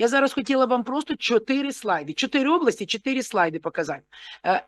Я зараз хотіла вам просто чотири слайди, чотири області, чотири слайди показати. Е,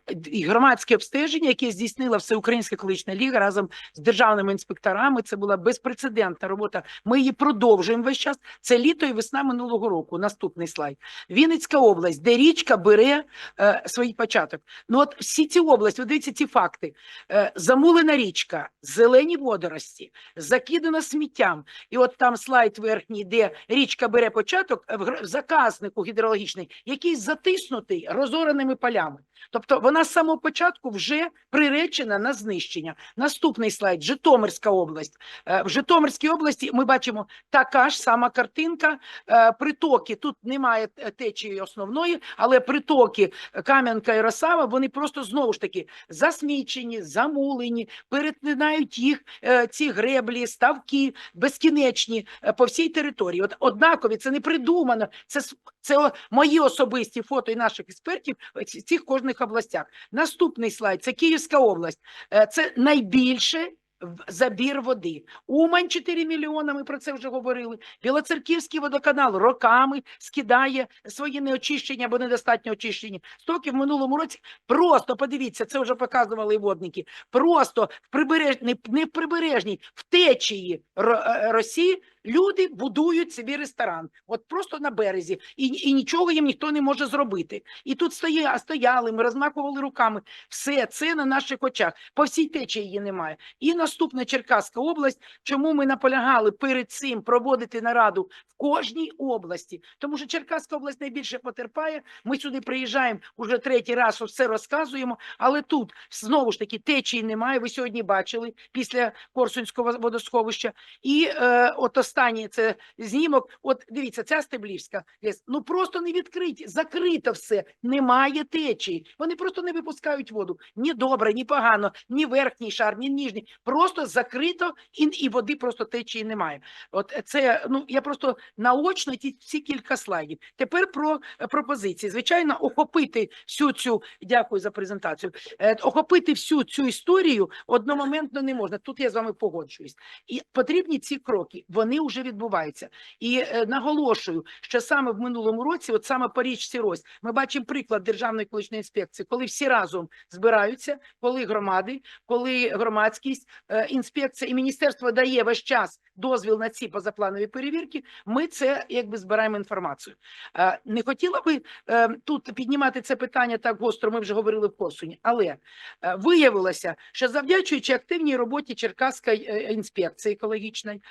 громадське обстеження, яке здійснила Всеукраїнська екологічна ліга разом з державними інспекторами. Це була безпрецедентна робота. Ми її продовжуємо весь час. Це літо і весна минулого року. Наступний слайд. Вінницька область, де річка бере е, свій початок. Ну от всі ці області, от дивіться ці факти. Е, замулена річка, зелені водорості, закидана сміттям. І от там слайд верхній, де річка бере початок е, в заказнику гідрологічний, який затиснутий розореними полями. Тобто вона з самого початку вже приречена на знищення. Наступний слайд Житомирська область. Е, В Житомирській області ми бачимо така ж сама картинка. Е, Притоки тут немає течії основної, але притоки Кам'янка і Росава вони просто знову ж таки засмічені, замулені, перетинають їх е, ці греблі, ставки безкінечні по всій території. От однакові це не придумано. Це це мої особисті фото і наших експертів цих кожних областях. Наступний слайд це Київська область. Е, Це найбільше забір води. Умань 4 мільйони, ми про це вже говорили. Білоцерківський водоканал роками скидає свої неочищені або недостатньо очищені стоки в минулому році. Просто подивіться, це вже показували водники. Просто в прибереж... не, не в прибережній, в течії е, Росії люди будують собі ресторан. От просто на березі, і, і нічого їм ніхто не може зробити. І тут стоя, стояли, ми розмахували руками. Все це на наших очах. По всій течії її немає. І наступна Черкаська область. Чому ми наполягали перед цим проводити нараду в кожній області? Тому що Черкаська область найбільше потерпає. Ми сюди приїжджаємо уже третій раз, все розказуємо. Але тут знову ж таки течії немає. Ви сьогодні бачили після Корсунського водосховища. І е, от останній це знімок. От дивіться, ця Стеблівська ліс. Ну просто не відкриті, закрито все. Немає течії. Вони просто не випускають воду. Ні добре, ні погано, ні верхній шар, ні нижній. Просто закрито і, і води просто течії немає. От це ну я просто наочно ті всі кілька слайдів. Тепер про е, пропозиції. Звичайно, охопити всю цю дякую за презентацію. Е, охопити всю цю історію одномоментно не можна. Тут я з вами погоджуюсь. І потрібні ці кроки. Вони вже відбуваються. І е, наголошую, що саме в минулому році, от саме по річці Рось, ми бачимо приклад Державної екологічної інспекції, коли всі разом збираються, коли громади, коли громадськість, е, інспекція і міністерство дає весь час дозвіл на ці позапланові перевірки. Ми це якби збираємо інформацію. Е, Не хотіла би тут піднімати це питання так гостро. Ми вже говорили в Корсуні, але виявилося, що завдячуючи активній роботі Черкаської інспекції екологічної,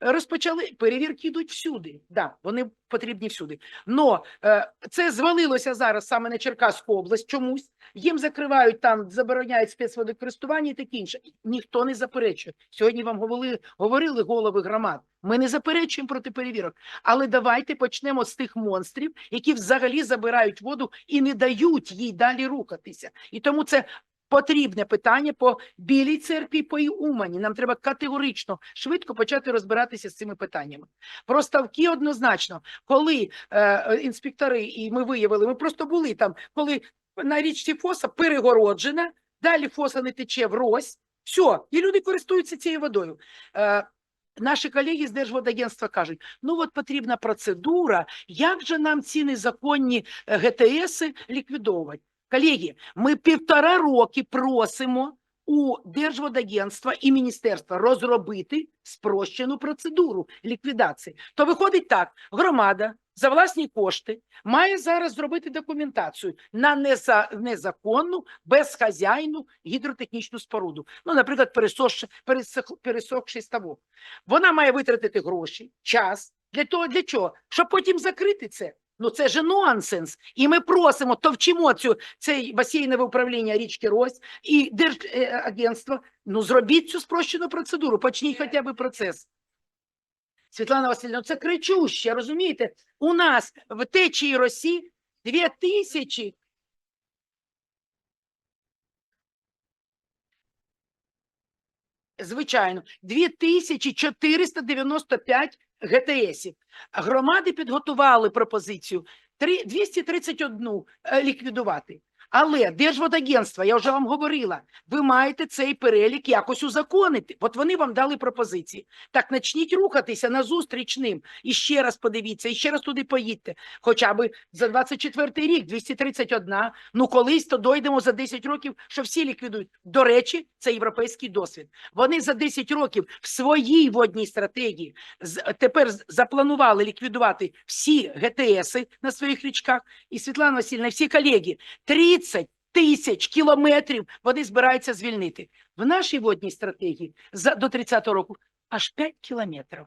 розпочали перевірки йдуть всюди. Да, вони потрібні всюди. Но е, це звалилося зараз саме на Черкаську область чомусь. Їм закривають там, забороняють спецводокористування і таке інше. Ніхто не заперечує. Сьогодні вам говорили, говорили голови громад. Ми не заперечуємо проти перевірок, але давайте почнемо з тих монстрів, які взагалі забирають воду і не дають їй далі рухатися. І тому це потрібне питання по білій церкві, по і Умані. Нам треба категорично швидко почати розбиратися з цими питаннями. Про ставки однозначно, коли е, інспектори, і ми виявили, ми просто були там, коли на річці Фоса перегороджена, далі Фоса не тече в Рось, все, і люди користуються цією водою. Е, Наші колеги з Держводагентства кажуть, ну от потрібна процедура, як же нам ці незаконні е, ГТСи ліквідовувати? Колеги, ми півтора роки просимо у Держводагентства і міністерства розробити спрощену процедуру ліквідації. То виходить так: громада за власні кошти має зараз зробити документацію на неза, незаконну, безхазяйну гідротехнічну споруду. Ну, наприклад, пересохши, пересох, пересохший ставок. Вона має витратити гроші, час. Для того, для чого? Щоб потім закрити це. Ну це ж нонсенс. І ми просимо, товчимо цю цей басейнове управління річки Рось і Держагентство. Ну зробіть цю спрощену процедуру, почніть хоча б процес. Світлана Васильівна, ну, це кричуще, розумієте? У нас в течії Росії дві тисячі. Звичайно, 2495 ГТСів. Громади підготували пропозицію три- 231 е, ліквідувати. Але Держводагентство, я вже вам говорила, ви маєте цей перелік якось узаконити. От вони вам дали пропозиції. Так почніть рухатися на зустріч ним. І ще раз подивіться, і ще раз туди поїдьте. Хоча б за 24 рік 231. Ну колись то дойдемо за 10 років, що всі ліквідують. До речі, це європейський досвід. Вони за 10 років в своїй водній стратегії тепер запланували ліквідувати всі ГТСи на своїх річках. І Світлана Васильівна, всі колеги, 30 тисяч кілометрів вони збираються звільнити. В нашій водній стратегії до 30-го року аж 5 кілометрів.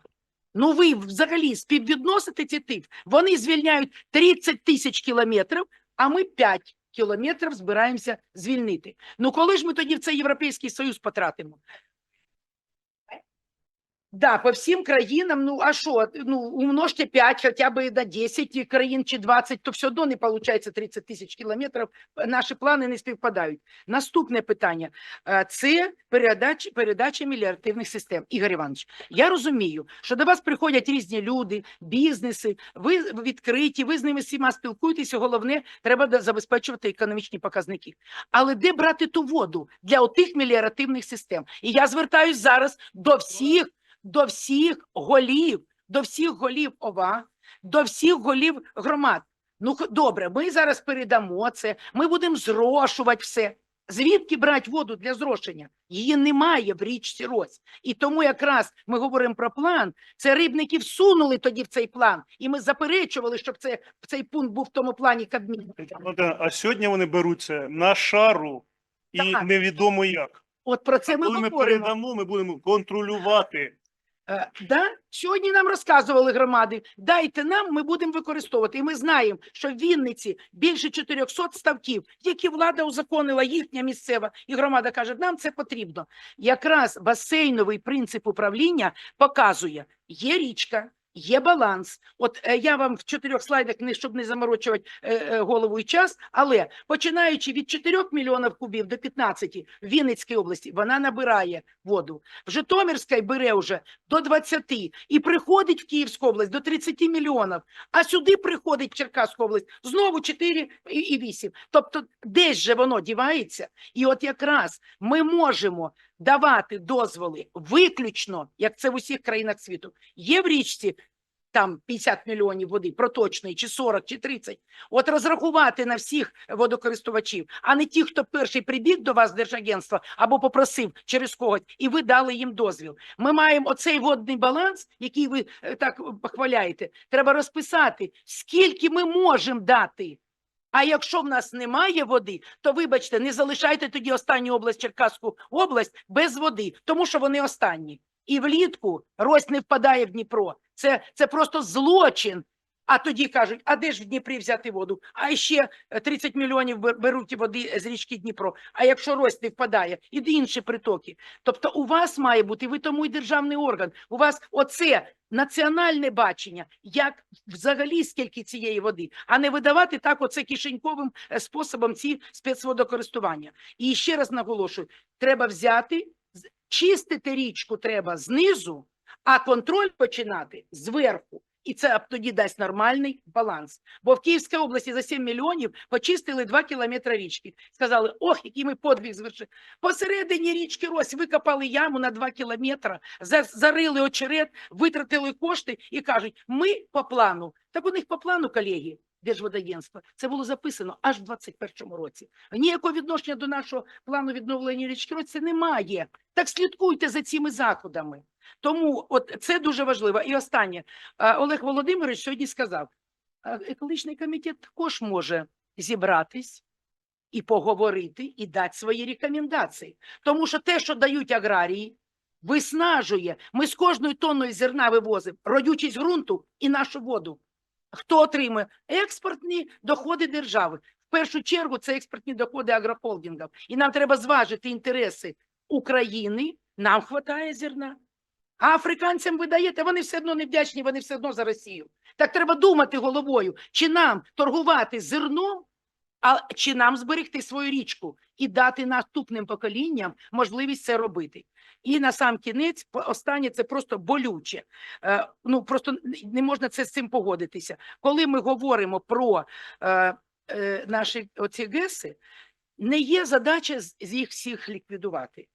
Ну ви взагалі співвідносите ці тип. Вони звільняють 30 тисяч кілометрів, а ми 5 кілометрів збираємося звільнити. Ну коли ж ми тоді в цей Європейський Союз потратимо? Да, по всім країнам, ну а що, ну умножте 5 хоча б на 10 країн чи 20, то все одно не виходить 30 тисяч кілометрів, наші плани не співпадають. Наступне питання це передача, передача меліоративних систем. Ігор Іванович, я розумію, що до вас приходять різні люди, бізнеси, ви відкриті, ви з ними всіма спілкуєтеся, головне, треба забезпечувати економічні показники. Але де брати ту воду для отих меліоративних систем? І я звертаюсь зараз до всіх, до всіх голів, до всіх голів ОВА, до всіх голів громад. Ну, добре, ми зараз передамо це, ми будемо зрошувати все. Звідки брати воду для зрошення? Її немає в річці Рось. І тому якраз ми говоримо про план. Це рибники всунули тоді в цей план. І ми заперечували, щоб це, цей пункт був в тому плані Кабміну. Ну, да, а сьогодні вони беруться на шару і Так. невідомо як. От про це ми Коли ми передамо, ми будемо контролювати. Е, Да? Сьогодні нам розказували громади, дайте нам, ми будемо використовувати. І ми знаємо, що в Вінниці більше 400 ставків, які влада узаконила, їхня місцева, і громада каже, нам це потрібно. Якраз басейновий принцип управління показує, є річка, є баланс. От е, я вам в чотирьох слайдах, не, щоб не заморочувати е, е, голову і час, але починаючи від 4 мільйонів кубів до 15 в Вінницькій області, вона набирає воду. В Житомирській бере вже до 20 і приходить в Київську область до 30 мільйонів, а сюди приходить в Черкаську область знову 4 і, і 8. Тобто десь же воно дівається. І от якраз ми можемо давати дозволи виключно, як це в усіх країнах світу. Є в річці там 50 мільйонів води проточної, чи 40, чи 30. От розрахувати на всіх водокористувачів, а не ті, хто перший прибіг до вас з держагентства або попросив через когось, і ви дали їм дозвіл. Ми маємо оцей водний баланс, який ви е, так похваляєте. Треба розписати, скільки ми можемо дати. А якщо в нас немає води, то вибачте, не залишайте тоді останню область Черкаську область без води, тому що вони останні. І влітку Рось не впадає в Дніпро. Це, це просто злочин. А тоді кажуть, а де ж в Дніпрі взяти воду? А ще е, 30 мільйонів беруть води з річки Дніпро. А якщо Рось не впадає, і інші притоки. Тобто у вас має бути, ви тому і державний орган, у вас оце національне бачення, як взагалі скільки цієї води, а не видавати так оце кишеньковим е, способом ці спецводокористування. І ще раз наголошую, треба взяти, чистити річку треба знизу, а контроль починати зверху. І це тоді дасть нормальний баланс. Бо в Київській області за 7 мільйонів почистили 2 кілометри річки. Сказали, ох, який ми подвиг звершили. Посередині річки Рось викопали яму на 2 кілометри, за- зарили очерет, витратили кошти і кажуть, ми по плану. Так у них по плану, колеги, Держводагентства, це було записано аж в 21-му році. Ніякого відношення до нашого плану відновлення річки це немає. Так слідкуйте за цими заходами. Тому от це дуже важливо. І останнє. Олег Володимирович сьогодні сказав, екологічний комітет також може зібратись і поговорити, і дати свої рекомендації. Тому що те, що дають аграрії, виснажує. Ми з кожною тонною зерна вивозимо родючість ґрунту і нашу воду. Хто отримує? Експортні доходи держави. В першу чергу це експортні доходи агрохолдингів. І нам треба зважити інтереси України. Нам вистачає зерна. А африканцям ви даєте, вони все одно не вдячні, вони все одно за Росію. Так треба думати головою, чи нам торгувати зерном, а чи нам зберегти свою річку і дати наступним поколінням можливість це робити. І на сам кінець, останнє, це просто болюче. Е, ну просто не можна це з цим погодитися. Коли ми говоримо про е, е, наші оці ГЕСи, не є задача з їх всіх ліквідувати.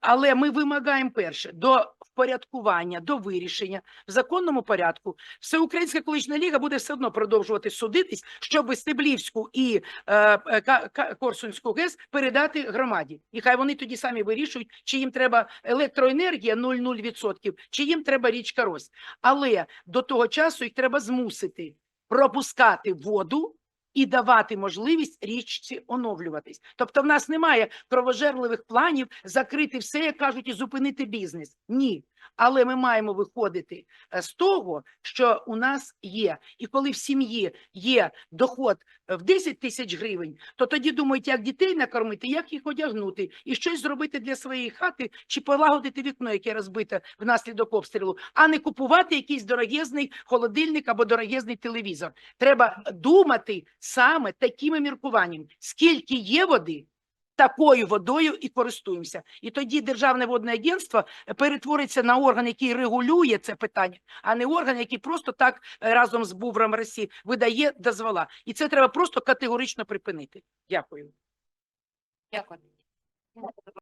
Але ми вимагаємо перше до впорядкування, до вирішення в законному порядку. Всеукраїнська екологічна ліга буде все одно продовжувати судитись, щоб Стеблівську і е, е, Корсунську ГЕС передати громаді. І хай вони тоді самі вирішують, чи їм треба електроенергія 0,0%, чи їм треба річка Рось. Але до того часу їх треба змусити пропускати воду і давати можливість річці оновлюватись. Тобто в нас немає кровожерливих планів закрити все, як кажуть, і зупинити бізнес. Ні. Але ми маємо виходити е, з того, що у нас є. І коли в сім'ї є доход е, в 10 тисяч гривень, то тоді думають, як дітей накормити, як їх одягнути, і щось зробити для своєї хати, чи полагодити вікно, яке розбите внаслідок обстрілу, а не купувати якийсь дорогезний холодильник або дорогезний телевізор. Треба думати саме такими міркуваннями, скільки є води. Такою водою і користуємося. І тоді Державне водне агентство перетвориться на орган, який регулює це питання, а не орган, який просто так е, разом з Бувром Росії видає дозвола. І це треба просто категорично припинити. Дякую. Дякую.